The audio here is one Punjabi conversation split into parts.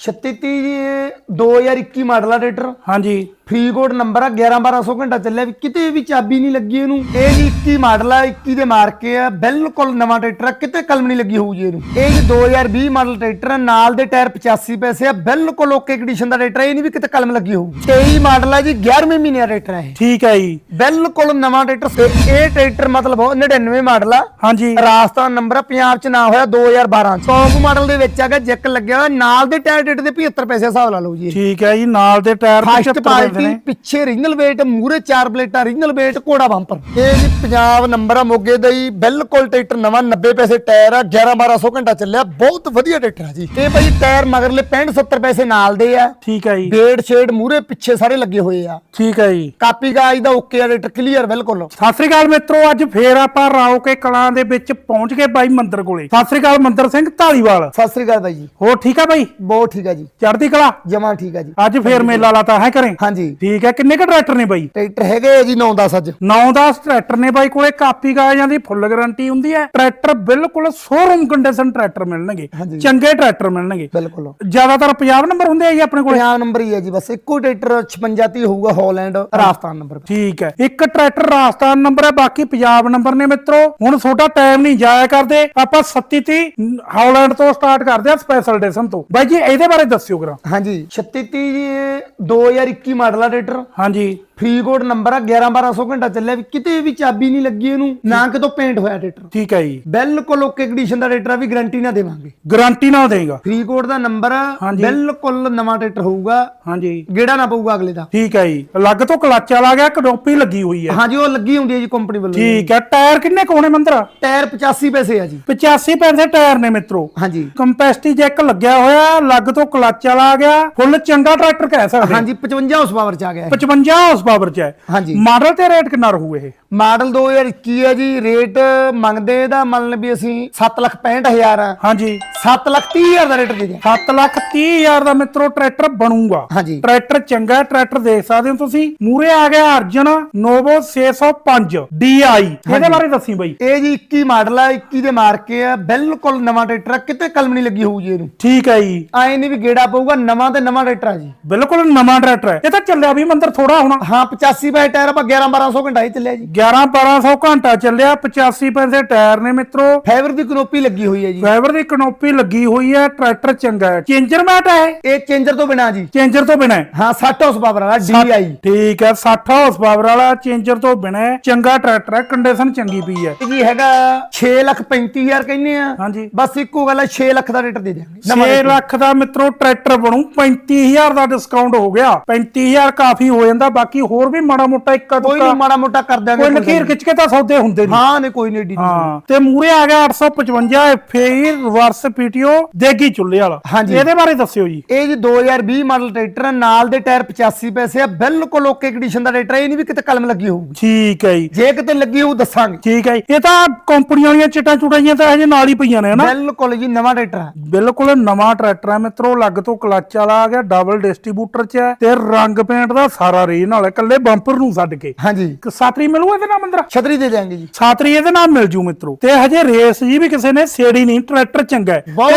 3630 ਜੀ 2021 ਮਾਡਲ ਆ ਟਰੈਕਟਰ। ਹਾਂਜੀ। ਫਰੀਦਕੋਟ ਨੰਬਰ ਆ 11 1200 ਘੰਟਾ ਚੱਲਿਆ ਵੀ ਕਿਤੇ ਵੀ ਚਾਬੀ ਨਹੀਂ ਲੱਗੀ ਇਹਨੂੰ। ਇਹ ਜੀ 21 ਮਾਡਲ ਆ 21 ਦੇ ਮਾਰਕੇ ਆ ਬਿਲਕੁਲ ਨਵਾਂ ਟਰੈਕਟਰ ਆ ਕਿਤੇ ਕਲਮ ਨਹੀਂ ਲੱਗੀ ਹੋਊ ਜੀ ਇਹਨੂੰ। ਇਹ ਜੀ 2020 ਮਾਡਲ ਟਰੈਕਟਰ ਆ ਨਾਲ ਦੇ ਟਾਇਰ 85 ਪੈਸੇ ਆ ਬਿਲਕੁਲ ਓਕੇ ਕੰਡੀਸ਼ਨ ਦਾ ਟਰੈਕਟਰ ਇਹ ਨਹੀਂ ਵੀ ਕਿਤੇ ਕਲਮ ਲੱਗੀ ਹੋਊ। 23 ਮਾਡਲ ਆ ਜੀ 11ਵੇਂ ਮਹੀਨੇ ਦਾ ਟਰੈਕਟਰ ਆ ਇਹ। ਠੀਕ ਹੈ ਜੀ। ਬਿਲਕੁਲ ਨਵਾਂ ਟਰੈਕਟਰ ਤੇ ਇਹ ਟਰੈਕਟਰ ਮਤਲਬ ਉਹ 99 ਮਾਡਲ ਆ। ਹਾਂਜੀ। ਰਾਜਸਥਾਨ ਨੰਬਰ ਆ, ਪੰਜਾਬ ਚ ਨਾ ਹੋਇਆ 2012 ਚ। ਟੌਪ ਮਾਡਲ ਦੇ ਵਿੱਚ ਹੈਗਾ ਜੈਕ ਲੱਗਿਆ ਹੋਇਆ ਨਾਲ ਦੇ ਟਾਇਰ ਡੇਟ ਦੇ 75 ਪੈਸੇ ਹਿਸਾਬ ਲਾ ਲਓ ਜੀ ਠੀਕ ਹੈ ਜੀ ਨਾਲ ਦੇ ਟਾਇਰ ਫਸਟ 75 ਪੈਂਦੇ ਪਾਰਟੀ ਨੇ। ਪਿੱਛੇ ਰੀਜਨਲ ਵੇਟ ਮੂਰੇ ਚਾਰ ਪਲੇਟਾਂ ਰੀਜਨਲ ਵੇਟ ਕੋੜਾ ਬੰਪਰ। ਇਹ ਜੀ ਪੰਜਾਬ ਨੰਬਰ ਆ ਮੋਗੇ ਦਾ ਹੀ ਬਿਲਕੁਲ ਟਰੈਕਟਰ ਨਵਾਂ 90 ਪੈਸੇ ਟਾਇਰ ਆ 11 1200 ਘੰਟਾ ਚੱਲਿਆ ਬਹੁਤ ਵਧੀਆ ਟਰੈਕਟਰ ਆ ਜੀ। ਇਹ ਭਾਈ ਟਾਇਰ ਮਗਰਲੇ 65 70 ਪੈਸੇ ਨਾਲ ਦੇ ਆ। ਠੀਕ ਹੈ ਜੀ। ਬੇਡ ਸ਼ੇਡ ਮੂਰੇ ਪਿੱਛੇ ਸਾਰੇ ਲੱਗੇ ਹੋਏ ਆ। ਠੀਕ ਹੈ ਜੀ। ਕਾਪੀ ਕਾਜ ਦਾ ਓਕੇ ਆ ਟਰੈਕਟਰ ਕਲੀਅਰ ਬਿਲਕੁਲ। ਸਤਿ ਸ੍ਰੀ ਅਕਾਲ ਮਿੱਤਰੋ ਅੱਜ ਫੇਰ ਆਪਾਂ ਰਾਓ ਕੇ ਕਲਾਂ ਦੇ ਵਿੱਚ ਪਹੁੰਚ ਗਏ ਬਾਈ ਮੰਦਰ ਕੋਲੇ। ਸਤਿ ਸ੍ਰੀ ਅਕਾਲ ਮੰਦਰ ਸਿੰਘ ਢਾਲੀਵਾਲ ਸਤਿ ਸ੍ਰੀ ਅਕਾਲ ਬਾਈ ਜੀ। ਹੋਰ ਠੀਕ ਆ ਬਾਈ? ਬਹੁਤ ਠੀਕ ਆ ਜੀ। ਚੜ੍ਹਦੀ ਕਲਾ? ਜਮਾ ਠੀਕ ਆ ਜੀ। ਅੱਜ ਫੇਰ ਮੇਲਾ ਲਾਤਾ ਹੈ ਕਰੇ ਹਾਂਜੀ। ਠੀਕ ਹੈ ਕਿੰਨੇ ਕ ਟਰੈਕਟਰ ਨੇ ਬਾਈ? ਟਰੈਕਟਰ ਹੈਗੇ ਜੀ 9-10 ਅੱਜ। 9-10 ਟਰੈਕਟਰ ਨੇ ਬਾਈ ਕੋਲੇ ਕਾਪੀ ਕਾਗਜ਼ਾਂ ਦੀ ਫੁੱਲ ਗਾਰੰਟੀ ਹੁੰਦੀ ਹੈ। ਟਰੈਕਟਰ ਬਿਲਕੁਲ ਸ਼ੋਰੂਮ ਕੰਡੀਸ਼ਨ ਟਰੈਕਟਰ ਮਿਲਣਗੇ। ਚੰਗੇ ਟਰੈਕਟਰ ਮਿਲਣਗੇ। ਬਿਲਕੁਲ। ਜ਼ਿਆਦਾਤਰ ਪੰਜਾਬ ਨੰਬਰ ਹੁੰਦੇ ਆ ਜੀ ਆਪਣੇ ਕੋਲੇ? ਪੰਜਾਬ ਨੰਬਰ ਹੀ ਹੈ ਜੀ ਬਸ ਇੱਕੋ ਟਰੈਕਟਰ 56 30 ਹੋਊਗਾ ਹਾਲੈਂਡ ਰਾਜਸਥਾਨ ਨੰਬਰ। ਠੀਕ ਹੈ। ਇੱਕ ਟਰੈਕਟਰ ਰਾਜਸਥਾਨ ਨੰਬਰ ਹੈ ਬਾਕੀ ਪੰਜਾਬ ਨੰਬਰ ਨੇ ਮਿੱਤਰੋ। ਹੁਣ ਤੁਹਾਡਾ ਟਾਈਮ ਨਹੀਂ ਜਾਇਆ ਕਰਦੇ। ਆਪਾਂ 3730 ਹਾਲੈਂਡ ਤੋਂ ਸਟਾਰਟ ਕਰਦੇ ਆ ਸਪੈਸ਼ਲ ਐਡੀਸ਼ਨ ਤੋਂ। ਬਾਈ ਜੀ ਇਹਦੇ ਬਾਰੇ ਦੱਸਿਓ ਕਰਾਂ ਹਾਂਜੀ। 3630 ਜੀ 2021 ਮਾਡਲ ਆ ਟਰੈਕਟਰ। ਹਾਂਜੀ। ਫਰੀਦਕੋਟ ਨੰਬਰ ਆ 11 1200 ਘੰਟਾ ਚੱਲਿਆ ਵੀ ਕਿਤੇ ਵੀ ਚਾਬੀ ਨਹੀਂ ਲੱਗੀ ਇਹਨੂੰ ਨਾ ਕਿਤੋਂ ਪੇਂਟ ਹੋਇਆ ਟਰੈਕਟਰ। ਠੀਕ ਹੈ ਜੀ। ਬਿਲਕੁਲ ਓਕੇ ਕੰਡੀਸ਼ਨ ਦਾ ਟਰੈਕਟਰ ਆ ਵੀ ਗਾਰੰਟੀ ਨਾ ਦੇਵਾਂਗੇ। ਗਾਰੰਟੀ ਨਾ ਦੇਗਾ। ਫਰੀਦਕੋਟ ਦਾ ਨੰਬਰ। ਬਿਲਕੁਲ ਨਵਾਂ ਟਰੈਕਟਰ ਹੋਊਗਾ। ਹਾਂਜੀ। ਗੇੜਾ ਨਾ ਪਊਗਾ ਅਗਲੇ ਦਾ। ਠੀਕ ਹੈ ਜੀ। ਅਲੱਗ ਤੋਂ ਕਲੱਚ ਵਾਲਾ ਗਿਆ ਕਨੋਪੀ ਲੱਗੀ ਹੋਈ ਹੈ। ਹਾਂਜੀ ਉਹ ਲੱਗੀ ਹੁੰਦੀ ਹੈ ਜੀ ਕੰਪਨੀ ਵੱਲੋਂ। ਠੀਕ ਹੈ। ਟਾਇਰ ਕਿੰਨੇ ਕੋਣੇ ਮੰਦਰ? ਟਾਇਰ 85 ਪੈਸੇ ਆ ਜੀ। 85 ਪੈਸੇ ਟਾਇਰ ਨੇ ਮਿੱਤਰੋ। ਹਾਂਜੀ। ਕੰਪੈਸਟੀ ਜੈਕ ਲੱਗਿਆ ਹੋਇਆ ਅਲੱਗ ਤੋਂ ਕਲੱਚ ਵਾਲਾ ਆ ਗਿਆ। ਫੁੱਲ ਚੰਗਾ ਟਰੈਕਟਰ ਕਹਿ ਸਕਦੇ? ਹਾਂਜੀ 55 ਹਾਰਸ ਪਾਵਰ ਚ ਆ ਗਿਆ ਇਹ। 55 ਹਾਰਸ ਪਾਵਰ ਚ ਹੈ। ਹਾਂਜੀ। ਮਾਡਲ ਤੇ ਰੇਟ ਕਿੰਨਾ ਰਹੂ ਇਹ? ਮਾਡਲ 2021 ਹੈ ਜੀ ਰੇਟ ਮੰਗਦੇ ਇਹਦਾ ਮੰਨ ਲਓ ਵੀ ਅਸੀਂ 765000 ਆ। ਹਾਂਜੀ। 7 ਲੱਖ 30 ਹਜ਼ਾਰ ਦਾ ਰੇਟ ਦੇ ਦਿਆਂ। 7 ਲੱਖ 30 ਹਜ਼ਾਰ ਦਾ ਮਿੱਤਰੋ ਟਰੈਕਟਰ ਬਣੂਗਾ। ਹਾਂਜੀ। ਟਰੈਕਟਰ ਚੰਗਾ ਹੈ, ਟਰੈਕਟਰ ਦੇਖ ਸਕਦੇ ਹੋ ਤੁਸੀਂ। ਮੂਰੇ ਆ ਗਿਆ ਅਰਜਨ ਨੋਵੋ 605 DI ਇਹਦੇ ਬਾਰੇ ਦੱਸੀ ਬਾਈ। ਇਹ ਜੀ 21 ਮਾਡਲ ਆ 21 ਦੇ ਮਾਰਕੇ ਆ। ਬਿਲਕੁਲ ਨਵਾਂ ਟਰੈਕਟਰ ਆ ਕਿਤੇ ਕਲਮ ਨਹੀਂ ਲੱਗੀ ਹੋਊ ਜੀ ਇਹਨੂੰ। ਠੀਕ ਹੈ ਜੀ। ਆਏ ਨਹੀਂ ਵੀ ਗੇੜਾ ਪਊਗਾ ਨਵਾਂ ਤੇ ਨਵਾਂ ਟਰੈਕਟਰ ਆ ਜੀ। ਬਿਲਕੁਲ ਨਵਾਂ ਟਰੈਕਟਰ ਹੈ। ਇਹ ਤਾਂ ਚੱਲਿਆ ਵੀ ਮੰਦਰ ਥੋੜਾ ਹੋਣਾ। ਹਾਂ 85 ਬਾਈ ਟਾਇਰ ਆਪਾਂ 11 1200 ਘੰਟਾ ਹੀ ਚੱਲਿਆ ਜੀ। 11 1200 ਘੰਟਾ ਚੱਲਿਆ 85 ਪੈਸੇ ਟਾਇਰ ਨੇ ਮਿੱਤਰੋ। ਫਾਈਬਰ ਦੀ ਕਨੋਪੀ ਲੱਗੀ ਹੋਈ ਹੈ ਜੀ। ਫਾਈਬਰ ਦੀ ਕਨੋਪੀ ਲੱਗੀ ਹੋਈ ਹੈ ਟਰੈਕਟਰ ਚੰਗਾ ਹੈ। ਚੇਂਜਰ ਮੈਟ ਹੈ ਇਹ? ਚੇਂਜਰ ਤੋਂ ਬਿਨਾ ਜੀ। ਚੇਂਜਰ ਤੋਂ ਬਿਨਾ ਹੈ। ਹਾਂ 60 ਹਾਰਸ ਪਾਵਰ ਵਾਲਾ DI ਠੀਕ ਹੈ 60 ਹਾਰਸ ਪਾਵਰ ਵਾਲਾ ਚੇਂਜਰ ਤੋਂ ਬਿਨਾ। ਚੰਗਾ ਟਰੈਕਟਰ ਹੈ ਕੰਡੀਸ਼ਨ ਚੰਗੀ ਪਈ ਹੈ। ਜੀ ਹੈਗਾ 6 ਲੱਖ 35000 ਕਹਿੰਦੇ ਆ। ਹਾਂਜੀ। ਬਸ ਇੱਕੋ ਗੱਲ ਹੈ 6 ਲੱਖ ਦਾ ਰੇਟ ਦੇ ਦਿਆਂਗੇ। 6 ਲੱਖ ਦਾ ਮਿੱਤਰੋ ਟਰੈਕਟਰ ਬਣੂ। 35000 ਦਾ ਡਿਸਕਾਊਂਟ ਹੋ ਗਿਆ। 35000 ਕਾਫੀ ਹੋ ਜਾਂਦਾ ਬਾਕੀ ਹੋਰ ਵੀ ਮਾੜਾ ਮੋਟਾ ਇੱਕਾ ਕੋਈ ਦੁੱਕਾ ਨਹੀਂ ਮਾੜਾ ਮੋਟਾ ਕਰ ਦਿਆਂਗੇ ਕੋਈ ਲਖੀਰ ਖਿੱਚ ਕੇ ਤਾਂ ਸੌਦੇ ਹੁੰਦੇ ਨਹੀਂ ਹਾਂ ਨਹੀਂ ਕੋਈ ਨਹੀਂ ਏਡੀ ਹਾਂ ਤੇ ਮੂਰੇ ਆ ਗਿਆ 855 ਫੇਰ ਰਿਵਰਸ ਪੀਟੀਓ ਦੇਗੀ ਚੁੱਲੇ ਵਾਲਾ। ਹਾਂਜੀ। ਇਹਦੇ ਬਾਰੇ ਦੱਸਿਓ ਜੀ। ਇਹ ਜੀ 2020 ਮਾਡਲ ਟਰੈਕਟਰ ਨਾਲ ਦੇ ਟਾਇਰ 85 ਪੈਸੇ ਆ। ਬਿਲਕੁਲ ਓਕੇ ਕੰਡੀਸ਼ਨ ਦਾ ਟਰੈਕਟਰ ਇਹ ਨਹੀਂ ਵੀ ਕਿਤੇ ਕਲਮ ਲੱਗੀ ਹੋਊਗੀ। ਠੀਕ ਹੈ ਜੀ। ਜੇ ਕਿਤੇ ਲੱਗੀ ਹੋਊ ਦੱਸਾਂਗੇ। ਠੀਕ ਹੈ। ਇਹ ਤਾਂ ਕੰਪਨੀ ਵਾਲੀਆਂ ਚਿੱਟਾਂ ਚੁੜਾਈਆਂ ਤਾਂ ਹਜੇ ਨਾਲ ਹੀ ਪਈਆਂ ਨੇ ਹਨਾ ਬਿਲਕੁਲ ਜੀ ਨਵਾਂ ਟਰੈਕਟਰ ਆ। ਬਿਲਕੁਲ ਨਵਾਂ ਟਰੈਕਟਰ ਹੈ ਮਿੱਤਰੋ ਲੱਗ ਤੋਂ ਕਲੱਚ ਵਾਲਾ ਆ ਗਿਆ ਡਬਲ ਡਿਸਟ੍ਰੀਬਿਊਟਰ ਚ ਹੈ ਤੇ ਰੰਗ ਪੇਂਟ ਦਾ ਸਾਰਾ ਰੇਜ ਨਾਲ ਹੈ, ਇਕੱਲੇ ਬੰਪਰ ਨੂੰ ਛੱਡ ਕੇ। ਹਾਂਜੀ। ਇੱਕ ਸਾਤਰੀ ਮਿਲੂ ਇਹਦੇ ਨਾਲ ਮੰਦਰਾ? ਛਤਰੀ ਦੇ ਦਿਆਂਗੇ ਜੀ। ਸਾਤਰੀ ਇਹਦੇ ਨਾਲ ਮਿਲ ਜੂ ਮਿੱਤਰੋ। ਤੇ ਹਜੇ ਰੇਸ ਜੀ ਵੀ ਕਿਸੇ ਨੇ ਛੇੜੀ ਨਹੀਂ ਟਰੈਕਟਰ ਚੰਗਾ ਹੈ। ਬਹੁਤ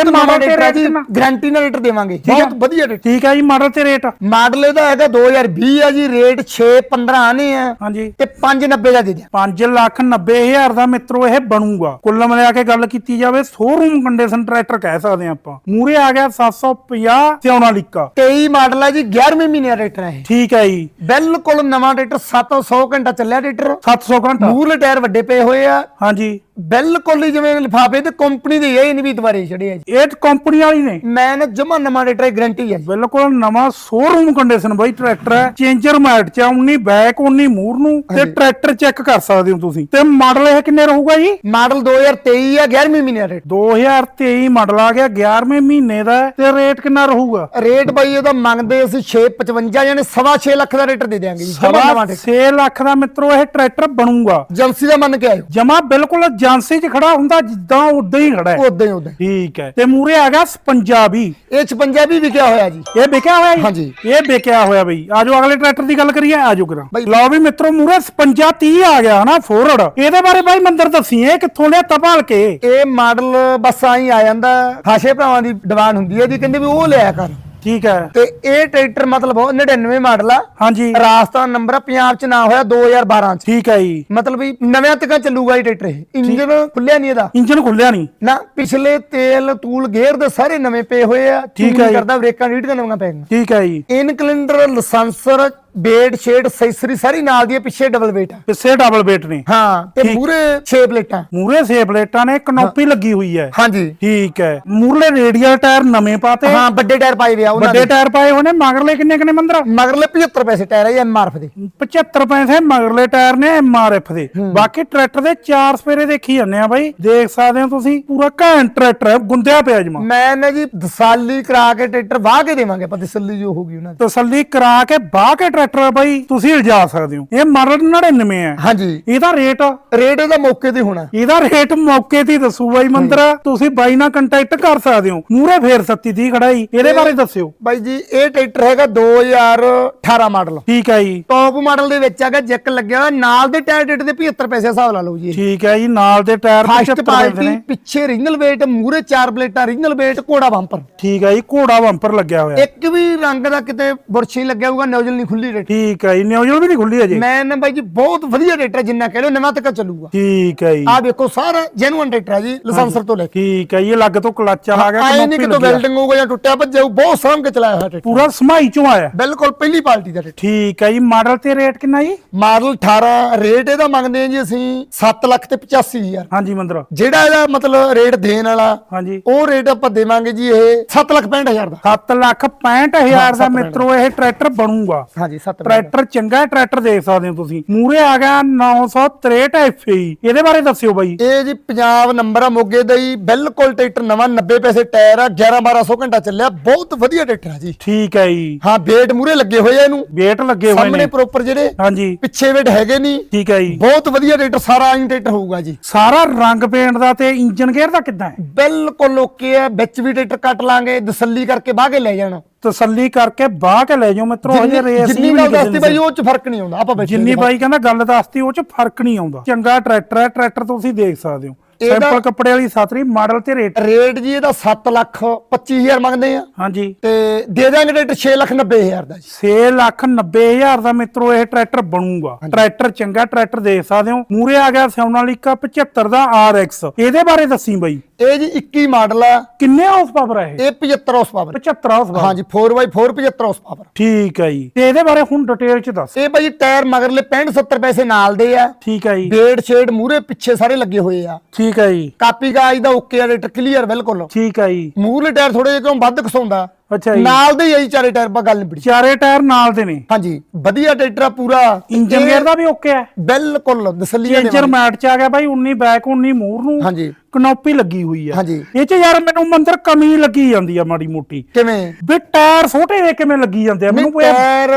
ਜੀ ਕਿੰਨਾ? ਗਾਰੰਟੀ ਨਾਲ ਰੇਟ ਦੇਵਾਂਗੇ। ਹੈ। ਬਹੁਤ ਵਧੀਆ ਰੇਟ ਠੀਕ ਹੈ ਜੀ ਮਾਡਲ ਤੇ ਰੇਟ ਮਾਡਲ ਇਹਦਾ ਹੈਗਾ 2020 ਆ ਜੀ ਰੇਟ 6 15 ਆਨੇ ਆ। ਹਾਂਜੀ। ਤੇ 590 ਦਾ ਦੇ ਦਿਆਂ 5 ਲੱਖ 90 ਹਜ਼ਾਰ ਦਾ ਮਿੱਤਰੋ ਇਹ ਬਣੂਗਾ। ਕੁੱਲ ਮਿਲਾ ਕੇ ਗੱਲ ਕੀਤੀ ਜਾਵੇ ਸ਼ੋਰੂਮ ਕੰਡੀਸ਼ਨ ਟਰੈਕਟਰ ਕਹਿ ਸਕਦੇ ਹਾਂ ਆਪਾਂ। ਮੂਰੇ ਆ ਗਿਆ 750 ਸਿਉਣਾ ਲਿਕਾ। 23 ਮਾਡਲ ਆ ਜੀ 11ਵੇਂ ਮਹੀਨੇ ਦਾ ਟਰੈਕਟਰ ਹੈ ਠੀਕ ਹੈ ਜੀ। ਬਿਲਕੁਲ ਨਵਾਂ ਟਰੈਕਟਰ 700 ਘੰਟਾ ਚੱਲਿਆ ਟਰੈਕਟਰ। 700 ਘੰਟਾ। ਮੂਰਲੇ ਟਾਇਰ ਵੱਡੇ ਪਏ ਹੋਏ ਆ। ਹਾਂਜੀ। ਬਿਲਕੁਲ ਹੀ ਜਿਵੇਂ ਲਿਫਾਫੇ ਤੇ ਕੰਪਨੀ ਦੇ ਇਹ ਨਹੀਂ ਵੀ ਦੁਬਾਰੇ ਛੜਿਆ ਜੀ। ਇਹ ਕੰਪਨੀ ਵਾਲੀ ਨੇ। ਮੈਂ ਨਾ ਜਮਾ ਨਵਾਂ ਟਰੈਕਟਰ ਗਾਰੰਟੀ ਹੈ ਜੀ। ਬਿਲਕੁਲ ਨਵਾਂ ਸ਼ੋਰੂਮ ਕੰਡੀਸ਼ਨ ਬਾਈ ਟਰੈਕਟਰ ਹੈ। ਚੇਂਜਰ ਮੈਟ ਚ ਆ, 19 ਬੈਕ 19 ਮੂਰ ਨੂੰ ਤੇ ਟਰੈਕਟਰ ਚੈੱਕ ਕਰ ਸਕਦੇ ਹੋ ਤੁਸੀਂ। ਤੇ ਮਾਡਲ ਇਹ ਕਿੰਨੇ ਰਹੂਗਾ ਜੀ? ਮਾਡਲ 2023 ਆ 11ਵੇਂ ਮਹੀਨੇ ਦਾ ਰੇਟ 2023 ਮਾਡਲ ਆ ਗਿਆ 11ਵੇਂ ਮਹੀਨੇ ਦਾ ਤੇ ਰੇਟ ਕਿੰਨਾ ਰਹੂਗਾ? ਰੇਟ ਬਾਈ ਇਹਦਾ ਮੰਗਦੇ ਅਸੀਂ 655 ਯਾਨੀ ਸਵਾ 6 ਲੱਖ ਦਾ ਰੇਟ ਦੇ ਦਿਆਂਗੇ ਜੀ। ਜਮਾ ਨਵਾਂ ਟਰੈਕਟਰ 6 ਲੱਖ ਦਾ ਮਿੱਤਰੋ ਇਹ ਟਰੈਕਟਰ ਬਣੂਗਾ। ਏਜੰਸੀ ਦਾ ਮੰਨ ਕੇ ਆਇਓ। ਜਮਾ ਬਿਲਕੁਲ ਏਜੰਸੀ 'ਚ ਖੜਾ ਹੁੰਦਾ ਜਿੱਦਾਂ ਉਦਾਂ ਹੀ ਖੜਾ ਹੈ। ਉਦਾਂ ਹੀ ਉਦਾਂ ਠੀਕ ਹੈ। ਤੇ ਮੂਰੇ ਆ ਗਿਆ 56 ਇਹ 56 ਵੀ ਵਿਕਿਆ ਹੋਇਆ ਜੀ। ਇਹ ਵਿਕਿਆ ਹੋਇਆ ਜੀ? ਹਾਂਜੀ। ਇਹ ਵਿਕਿਆ ਹੋਇਆ ਬਈ। ਆਜੋ ਅਗਲੇ ਟਰੈਕਟਰ ਦੀ ਗੱਲ ਕਰੀਏ ਆਜੋ ਕਰਾਂ। ਬਈ- ਲਓ ਵੀ ਮਿੱਤਰੋ ਮੂਰੇ 55 30 ਆ ਗਿਆ ਹਨਾ ਫੋਰਵਰਡ ਇਹਦੇ ਬਾਰੇ ਬਾਈ ਮੰਦਰ ਦੱਸੀ ਇਹ ਕਿੱਥੋਂ ਲਿਆ ਤਪਾਲ ਕੇ? ਇਹ ਮਾਡਲ ਬਸ ਆਈ ਆ ਜਾਂਦਾ। ਖਾਸੇ ਭਰਾਵਾਂ ਦੀ ਡਿਮਾਂਡ ਹੁੰਦੀ ਹੈ ਜੀ ਕਹਿੰਦੇ ਵੀ ਉਹ ਲਿਆ ਕਰ। ਠੀਕ ਹੈ। ਤੇ ਇਹ ਟਰੈਕਟਰ ਮਤਲਬ ਉਹ 99 ਮਾਡਲ ਆ। ਹਾਂਜੀ। ਰਾਜਸਥਾਨ ਨੰਬਰ ਪੰਜਾਬ ਚ ਨਾ ਹੋਇਆ 2012 ਚ। ਠੀਕ ਹੈ ਜੀ। ਮਤਲਬ ਵੀ ਨਵਿਆਂ ਤੱਕ ਚੱਲੂਗਾ ਇਹ ਟਰੈਕਟਰ ਇਹ। ਇੰਜਨ ਖੁੱਲਿਆ ਨਹੀਂ ਇਹਦਾ। ਇੰਜਨ ਖੁੱਲਿਆ ਨਹੀਂ। ਨਾ ਪਿਛਲੇ ਤੇਲ ਤੂਲ ਗੇਅਰ ਦੇ ਸਾਰੇ ਨਵੇਂ ਪਏ ਹੋਏ ਆ। ਠੀਕ ਹੈ। ਕਰਦਾ ਬ੍ਰੇਕਾਂ ਰੀਡ ਨਵਾਂ ਪੈਗਾ ਠੀਕ ਹੈ ਜੀ। ਇਨ ਕੈਲੰਡਰ ਲਾਇਸੈਂਸਰ ਬੇਡ ਸ਼ੇਡ ਸੈਸਰੀ ਸਾਰੀ ਨਾਲ ਦੀ ਪਿੱਛੇ ਡਬਲ ਵੇਟ ਆ। ਪਿੱਛੇ ਡਬਲ ਵੇਟ ਨੇ। ਹਾਂ ਤੇ ਮੂਰੇ 6 ਪਲੇਟਾਂ। ਮੂਰੇ ਸੇ ਪਲੇਟਾਂ ਨੇ ਕਨੋਪੀ ਲੱਗੀ ਹੋਈ ਹੈ। ਹਾਂਜੀ। ਠੀਕ ਹੈ। ਮੂਰਲੇ ਰੇਡੀਅਲ ਟਾਇਰ ਨਵੇਂ ਪਾਤੇ। ਹਾਂ ਵੱਡੇ ਟਾਇਰ ਪਾਏ ਵੇ ਆ ਉਹਨਾਂ ਵੱਡੇ ਦੇ। ਟਾਇਰ ਪਾਏ ਹੋਏ ਨੇ ਮਗਰਲੇ ਕਿੰਨੇ ਕਿੰਨੇ ਮੰਦਰ ਮਗਰਲੇ 75 ਪੈਸੇ ਟਾਇਰ ਆ ਜੀ ਐਮਆਰਐਫ ਦੇ। 75 ਪੈਸੇ ਮਗਰਲੇ ਟਾਇਰ ਨੇ ਐਮਆਰਐਫ ਦੇ। ਬਾਕੀ ਟਰੈਕਟਰ ਦੇ ਚਾਰ ਸਪੇਰੇ ਦੇਖੀ ਜਾਂਦੇ ਆ ਬਾਈ। ਦੇਖ ਸਕਦੇ ਹੋ ਤੁਸੀਂ ਪੂਰਾ ਘੈਂਟ ਟਰੈਕਟਰ ਹੈ ਗੁੰਦਿਆ ਪਿਆ ਜਮਾ। ਮੈਂ ਨਾ ਜੀ ਦਸਾਲੀ ਕਰਾ ਕੇ ਟਰੈਕਟਰ ਵਾਹ ਕੇ ਦੇਵਾਂਗੇ ਆਪਾਂ ਤਸੱਲੀ ਜੋ ਹੋਊਗੀ ਉਹਨਾਂ ਦੀ। ਤਸੱਲੀ ਕਰਾ ਕੇ ਬਾਹ ਕੇ ਟਰੈਕਟਰ ਬਾਈ ਤੁਸੀਂ ਲਿਜਾ ਸਕਦੇ ਹੋ। ਇਹ ਮਾਡਲ 99 ਹੈ ਹਾਂਜੀ। ਇਹਦਾ ਰੇਟ ਰੇਟ ਇਹਦਾ ਮੌਕੇ ਤੇ ਹੋਣਾ। ਇਹਦਾ ਰੇਟ ਮੌਕੇ ਤੇ ਹੀ ਦੱਸੂ ਬਾਈ ਮੰਦਰਾ। ਤੁਸੀਂ ਬਾਈ ਨਾਲ ਕੰਟੈਕਟ ਕਰ ਸਕਦੇ ਹੋ। ਮੂਰੇ ਫੇਰ 37 ਦੀ ਖੜਾਈ। ਇਹਦੇ ਬਾਰੇ ਦੱਸਿਓ। ਬਾਈ ਜੀ ਇਹ ਟਰੈਕਟਰ ਹੈਗਾ 2018 ਮਾਡਲ ਠੀਕ ਹੈ ਜੀ। ਟੌਪ ਮਾਡਲ ਦੇ ਵਿੱਚ ਹੈਗਾ ਜੈਕ ਲੱਗਿਆ ਹੋਇਆ। ਨਾਲ ਦੇ ਟਾਇਰ ਡੇਟ ਦੇ 75 ਪੈਸੇ ਹਿਸਾਬ ਲਾ ਲਓ ਜੀ ਇਹ। ਠੀਕ ਹੈ ਜੀ ਨਾਲ ਦੇ ਟਾਇਰ ਫਸਟ 75 ਪੈਸੇ ਪਾਰਟੀ ਨੇ। ਪਿੱਛੇ ਰੀਜਨਲ ਵੇਟ ਮੂਰੇ ਚਾਰ ਪਲੇਟਾਂ ਰੀਜਨਲ ਵੇਟ ਘੋੜਾ ਬੰਪਰ ਠੀਕ ਹੈ ਜੀ ਘੋੜਾ ਬੰਪਰ ਲੱਗਿਆ ਹੋਇਆ। ਇੱਕ ਵੀ ਰੰਗ ਦਾ ਕਿਤੇ ਬੁਰਸ਼ ਨਹੀਂ ਲੱਗਿਆ ਹੋਊਗਾ ਨੋਜ਼ਲ ਨਹੀਂ ਖੁੱਲੀ। ਰੇਟ ਠੀਕ ਹੈ ਜੀ ਨਿਊਜ਼ਲ ਵੀ ਨਹੀਂ ਖੁੱਲੀ ਅਜੇ ਮੈਂ ਨਾ ਬਾਈ ਜੀ ਬਹੁਤ ਵਧੀਆ ਰੇਟ ਹੈ ਜਿੰਨਾ ਕਹਿ ਲਓ ਨਵਾਂ ਤੱਕ ਚੱਲੂਗਾ। ਠੀਕ ਹੈ ਜੀ। ਆਹ ਵੇਖੋ ਸਾਰਾ ਜੈਨੂਅਨ ਰੇਟ ਹੈ ਜੀ ਲਾਇਸੈਂਸਰ ਤੋਂ ਲੈ ਕੇ। ਠੀਕ ਹੈ ਇਹ ਲੱਗ ਤੋਂ ਕਲੱਚ ਆ ਗਿਆ ਆਏ ਨਹੀਂ ਕਿਤੋਂ ਆ। ਵੈਲਡਿੰਗ ਹੋਊਗਾ ਜਾਂ ਟੁੱਟਿਆ ਭੱਜਿਆ ਬਹੁਤ ਸਾਂਭ ਕੇ ਚਲਾਇਆ ਹੋਇਆ ਟਰੈਕਟਰ ਪੂਰਾ ਸਮਾਈ ਚੋਂ ਆਇਆ। ਬਿਲਕੁਲ ਪਹਿਲੀ ਪਾਰਟੀ ਦਾ ਟਰੈਕਟਰ ਠੀਕ ਹੈ ਜੀ ਮਾਡਲ ਤੇ ਰੇਟ ਕਿੰਨਾ ਜੀ? ਮਾਡਲ 18 ਰੇਟ ਇਹਦਾ ਮੰਗਦੇ ਹਾਂ ਜੀ ਅਸੀਂ 7 ਲੱਖ ਤੇ 85 ਹਜ਼ਾਰ। ਹਾਂਜੀ ਮੰਦਰ। ਜਿਹੜਾ ਇਹਦਾ ਮਤਲਬ ਰੇਟ ਦੇਣ ਵਾਲਾ ਹਾਂਜੀ। ਉਹ ਰੇਟ ਆਪਾਂ ਦੇਵਾਂਗੇ ਜੀ ਇਹ 7 ਲੱਖ 65 ਹਜ਼ਾਰ ਦਾ। 7 ਲੱਖ 65000 ਦਾ ਮਿੱਤਰੋ ਇਹ ਟਰੈਕਟਰ ਬਣੂਗਾ। ਹਾਂਜੀ 7 ਟਰੈਕਟਰ ਚੰਗਾ ਹੈ, ਟਰੈਕਟਰ ਦੇਖ ਸਕਦੇ ਹੋ ਤੁਸੀਂ। ਮੂਰੇ ਆ ਗਿਆ 963 ਐਫਈ ਇਹਦੇ ਬਾਰੇ ਦੱਸਿਓ ਬਾਈ। ਇਹ ਜੀ ਪੰਜਾਬ ਨੰਬਰ ਆ ਮੋਗੇ ਦਾ ਹੀ ਬਿਲਕੁਲ ਟਰੈਕਟਰ ਨਵਾਂ 90 ਪੈਸੇ ਟਾਇਰ ਆ 11 1200 ਘੰਟਾ ਚੱਲਿਆ। ਬਹੁਤ ਵਧੀਆ ਟਰੈਕਟਰ ਆ ਜੀ। ਠੀਕ ਹੈ ਜੀ। ਹਾਂ ਵੇਟ ਮੂਰੇ ਲੱਗੇ ਹੋਏ ਆ ਇਹਨੂੰ। ਵੇਟ ਲੱਗੇ ਹੋਏ ਸਾਹਮਣੇ ਨੇ। ਪ੍ਰੋਪਰ ਜਿਹੜੇ ਹਾਂਜੀ। ਪਿੱਛੇ ਵੇਟ ਹੈਗੇ ਨਹੀਂ ਠੀਕ ਹੈ ਜੀ। ਬਹੁਤ ਵਧੀਆ ਟਰੈਕਟਰ ਸਾਰਾ ਆਇਨ ਟਰੈਕਟਰ ਹੋਊਗਾ ਜੀ। ਸਾਰਾ ਰੰਗ ਪੇਂਟ ਦਾ ਤੇ ਇੰਜਨ ਗੇਅਰ ਦਾ ਕਿੱਦਾਂ ਹੈ? ਬਿਲਕੁਲ ਓਕੇ ਆ। ਵਿੱਚ ਵੀ ਟਰੈਕਟਰ ਕੱਟ ਲਾਂਗੇ ਦਸੱਲੀ ਕਰਕੇ ਬਾਹ ਕੇ ਲੈ ਜਾਣਾ। ਤਸੱਲੀ ਕਰਕੇ ਬਾਹ ਕੇ ਲੈ ਜਾਓ ਮਿੱਤਰੋ ਹਜੇ ਰੇਸ ਜਿੰਨੀ ਗੱਲ ਨੇ ਬਾਈ ਉਹ ਚ ਫ਼ਰਕ ਨਹੀਂ ਆਉਂਦਾ ਆਪਾਂ ਬੈਠੇ ਜਿੰਨੀ ਬਾਈ ਕਹਿੰਦਾ ਗੱਲ ਦੱਸਤੀ ਉਹ ਚ ਫ਼ਰਕ ਨਹੀਂ ਆਉਂਦਾ। ਚੰਗਾ ਟਰੈਕਟਰ ਹੈ ਟਰੈਕਟਰ ਤੁਸੀਂ ਦੇਖ ਸਕਦੇ ਹੋ। ਸਿੰਪਲ ਕੱਪੜੇ ਵਾਲੀ ਸਾਤਰੀ ਮਾਡਲ ਤੇ ਰੇਟ ਰੇਟ ਜੀ ਇਹਦਾ 7 ਲੱਖ 25000 ਮੰਗਦੇ ਆ। ਹਾਂਜੀ। ਤੇ ਦੇ ਦਾਂਗੇ ਟਰੈਕਟਰ 6 ਲੱਖ 90000 ਦਾ ਜੀ। 6 ਲੱਖ 90 ਹਜ਼ਾਰ ਦਾ ਮਿੱਤਰੋ ਇਹ ਟਰੈਕਟਰ ਬਣੂਗਾ। ਟਰੈਕਟਰ ਚੰਗਾ ਟਰੈਕਟਰ ਦੇਖ ਸਕਦੇ ਹੋ। ਮੂਰੇ ਆ ਗਿਆ ਸੋਨਾਲੀਕਾ 75 ਦਾ RX ਇਹਦੇ ਬਾਰੇ ਦੱਸੀ ਬਾਈ। ਇਹ ਜੀ 21 ਮਾਡਲ ਆ। ਕਿੰਨੇ ਹਾਊਸ ਪਾਵਰ ਹੈ ਇਹ? ਇਹ 75 ਹਾਰਸ ਪਾਵਰ 75 ਹਾਊਸ ਪਾਵਰ ਹਾਂਜੀ 4x4 75 ਹਾਰਸ ਪਾਵਰ ਠੀਕ ਹੈ ਜੀ। ਤੇ ਇਹਦੇ ਬਾਰੇ ਹੁਣ ਡਿਟੇਲ ਚ ਦੱਸ। ਇਹ ਬਾਈ ਟਾਇਰ ਮਗਰਲੇ 65 70 ਪੈਸੇ ਨਾਲ ਦੇ ਆ। ਠੀਕ ਹੈ ਜੀ। ਬੇਡ ਸ਼ੇਡ ਮੂਰੇ ਪਿੱਛੇ ਸਾਰੇ ਲੱਗੇ ਹੋਏ ਆ। ਠੀਕ ਹੈ ਜੀ। ਕਾਪੀ ਕਾਜ ਦਾ ਓਕੇ ਆ ਰੇਟ ਕਲੀਅਰ ਬਿਲਕੁਲ। ਠੀਕ ਹੈ ਜੀ। ਮੂਰਲੇ ਟਾਇਰ ਥੋੜੇ ਜਿਹਾ ਕਿਉਂ ਵੱਧ ਘਸਾਉਂਦਾ? ਅੱਛਾ ਜੀ। ਨਾਲ ਦੇ ਹੀ ਆ ਜੀ ਚਾਰੇ ਟਾਇਰ ਪਾ ਗੱਲ ਨਿਬੜੀ ਚਾਰੇ ਟਾਇਰ ਨਾਲ ਦੇ ਨੇ। ਹਾਂਜੀ ਵਧੀਆ ਟਰੈਕਟਰ ਆ ਪੂਰਾ। ਇੰਜਨ ਗੇਅਰ ਦਾ ਵੀ ਓਕੇ ਹੈ ਬਿਲਕੁਲ ਦਸਲੀਆਂ ਚੇਂਜਰ ਮੈਟ ਚ ਆ ਗਿਆ ਬਾਈ 19 ਬੈਕ 19 ਮੂਰ ਨੂੰ। ਹਾਂਜੀ। ਕਨੋਪੀ ਲੱਗੀ ਹੋਈ ਆ। ਹਾਂਜੀ। ਇਹ ਚ ਯਾਰ ਮੈਨੂੰ ਮੰਦਰ ਕਮੀ ਲੱਗੀ ਜਾਂਦੀ ਆ ਮਾੜੀ ਮੋਟੀ। ਕਿਵੇਂ? ਵੀ ਟਾਇਰ ਛੋਟੇ ਜਿਹੇ ਕਿਵੇਂ ਲੱਗੀ ਜਾਂਦੇ ਆ? ਮੈਨੂੰ ਕੋਈ ਟਾਇਰ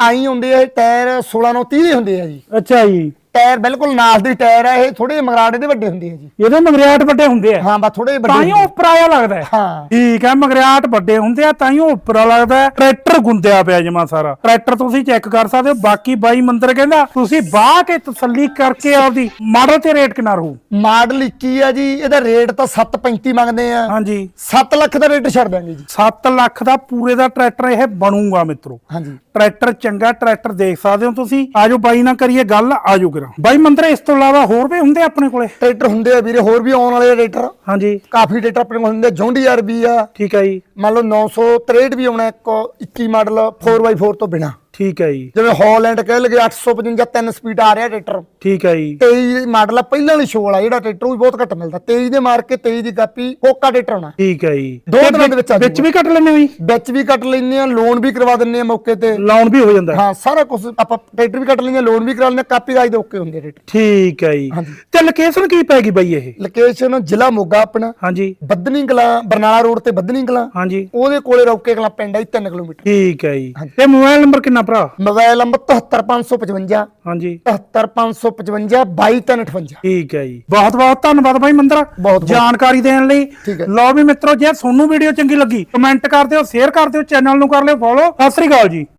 ਆਈ ਹੁੰਦੇ ਆ ਟਾਇਰ 16 ਨੂੰ 30 ਦੇ ਹੁੰਦੇ ਆ ਜੀ। ਅੱਛਾ ਜੀ। ਟਾਇਰ ਬਿਲਕੁਲ ਨਾਲ ਦੀ ਟਾਇਰ ਆ ਇਹ ਥੋੜੇ ਮਗਰਾੜੇ ਦੇ ਵੱਡੇ ਹੁੰਦੇ ਆ ਜੀ। ਇਹਦੇ ਮਗਰਿਆਟ ਵੱਡੇ ਹੁੰਦੇ ਆ। ਹਾਂ ਬਸ ਥੋੜੇ ਵੱਡੇ ਤਾਂ ਹੀ ਉਹ ਉੱਪਰ ਆਇਆ ਲੱਗਦਾ ਹੈ। ਹਾਂ। ਠੀਕ ਹੈ ਮਗਰਿਆਟ ਵੱਡੇ ਹੁੰਦੇ ਆ ਤਾਂ ਹੀ ਉਹ ਉੱਪਰ ਆ ਲੱਗਦਾ ਹੈ। ਟਰੈਕਟਰ ਗੁੰਦਿਆ ਪਿਆ ਜਮਾ ਸਾਰਾ। ਟਰੈਕਟਰ ਤੁਸੀਂ ਚੈੱਕ ਕਰ ਸਕਦੇ ਹੋ ਬਾਕੀ ਬਾਈ ਮੰਦਰ ਕਹਿੰਦਾ ਤੁਸੀਂ ਬਾਹ ਕੇ ਤਸੱਲੀ ਕਰਕੇ ਆਪਦੀ ਮਾਡਲ ਤੇ ਰੇਟ ਕਿੰਨਾ ਰਹੂ? ਮਾਡਲ 21 ਆ ਜੀ ਇਹਦਾ ਰੇਟ ਤਾਂ 7.35 ਮੰਗਦੇ ਆ। ਹਾਂਜੀ। 7 ਲੱਖ ਦਾ ਰੇਟ ਛੱਡ ਦਾਂਗੇ ਜੀ। 7 ਲੱਖ ਦਾ ਪੂਰੇ ਦਾ ਟਰੈਕਟਰ ਇਹ ਬਣੂਗਾ ਮਿੱਤਰੋ। ਹਾਂਜੀ। ਟਰੈਕਟਰ ਚੰਗਾ ਟਰੈਕਟਰ ਦੇਖ ਸਕਦੇ ਹੋ ਤੁਸੀਂ। ਆਜੋ ਬਾਈ ਨਾਲ ਕਰੀਏ ਗੱਲ ਆਜੋ ਕਰਾਂ। ਬਾਈ ਮੰਦਰ ਇਸ ਤੋਂ ਇਲਾਵਾ ਹੋਰ ਵੀ ਹੁੰਦੇ ਆਪਣੇ ਕੋਲੇ? ਟਰੈਕਟਰ ਹੁੰਦੇ ਆ ਵੀਰੇ ਹੋਰ ਵੀ ਆਉਣ ਵਾਲੇ ਟਰੈਕਟਰ ਹਾਂਜੀ। ਕਾਫੀ ਟਰੈਕਰ ਆਪਣੇ ਕੋਲ ਹੁੰਦੇ ਜੌਂਡੀਆਰ ਵੀ ਆ। ਠੀਕ ਹੈ ਜੀ। ਮੰਨ ਲਓ 963 ਵੀ ਆਉਣਾ ਇੱਕ 21 ਮਾਡਲ 4x4 ਤੋਂ ਬਿਨਾ। ਠੀਕ ਹੈ ਜੀ। ਜਿਵੇਂ ਹਾਲੈਂਡ ਕਹਿ ਲਗੇ 855 ਤਿੰਨ ਸਪੀਡ ਆ ਰਿਹਾ ਟਰੈਕਟਰ। ਠੀਕ ਹੈ ਜੀ। 23 ਮਾਡਲ ਆ ਪਹਿਲਾਂ ਵਾਲੀ ਸ਼ੋਅ ਵਾਲਾ ਜਿਹੜਾ ਟਰੈਕਟਰ ਉਹ ਵੀ ਬਹੁਤ ਘੱਟ ਮਿਲਦਾ। 23 ਦੇ ਮਾਰ ਕੇ 23 ਦੀ ਕਾਪੀ ਕੋਕਾ ਟਰੈਕਟਰ ਹੋਣਾ। ਠੀਕ ਹੈ ਜੀ। ਦੋ ਦਿਨਾਂ ਦੇ ਵਿੱਚ ਆ ਵਿੱਚ ਵੀ ਕੱਟ ਲੈਣੇ ਜੀ? ਵਿੱਚ ਵੀ ਕੱਟ ਲੈਂਦੇ ਆ ਲੋਨ ਵੀ ਕਰਵਾ ਦਿੰਦੇ ਆ ਮੌਕੇ ਤੇ। ਲਾਉਣ ਵੀ ਹੋ ਜਾਂਦਾ। ਹੈ। ਸਾਰਾ ਕੁਝ ਆਪਾਂ ਟਰੈਕਟਰ ਵੀ ਕੱਟ ਲੈਂਦੇ ਆ ਲੋਨ ਵੀ ਕਰਾ ਲੈਂਦੇ ਆ ਕਾਪੀ ਕਾਜ ਦੇ ਓਕੇ ਹੁੰਦੇ ਟਰੈਕਟਰ। ਠੀਕ ਹੈ ਜੀ। ਤੇ ਲੋਕੇਸ਼ਨ ਕੀ ਪੈਗੀ ਬਾਈ ਇਹ? ਲੋਕੇਸ਼ਨ ਜ਼ਿਲ੍ਹਾ ਮੋਗਾ ਆਪਣਾ। ਹਾਂਜੀ। ਬੱਦਨੀ ਕਲਾਂ ਬਰਨਾਲਾ ਰੋਡ ਤੇ ਬੱਦਨੀ ਕਲਾਂ। ਹਾਂਜੀ। ਉਹਦੇ ਕੋਲੇ ਰੌਕੇ ਕਲਾਂ ਪਿੰਡ ਆ 3 ਕਿਲੋਮੀਟਰ। ਠੀਕ ਹੈ ਜੀ। ਤੇ ਮੋਬਾਈਲ ਨੰਬਰ ਕਿੰਨਾ ਭਰਾ? ਮੋਬਾਈਲ ਨੰਬਰ 77555 ਹਾਂਜੀ। 77555 22358 ਠੀਕ ਹੈ ਜੀ। ਬਹੁਤ ਬਹੁਤ ਧੰਨਵਾਦ ਬਾਈ ਮੰਦਰਾ। ਬਹੁਤ। ਜਾਣਕਾਰੀ ਦੇਣ ਲਈ। ਲਓ ਵੀ ਮਿੱਤਰੋ ਜੇ ਤੁਹਾਨੂੰ ਵੀਡੀਓ ਚੰਗੀ ਲੱਗੀ ਕਮੈਂਟ ਕਰ ਦਿਓ ਸ਼ੇਅਰ ਕਰ ਦਿਓ ਚੈਨਲ ਨੂੰ ਕਰ ਲਿਓ ਫੋਲੋ ਸਤਿ ਸ੍ਰੀ ਅਕਾਲ ਜੀ।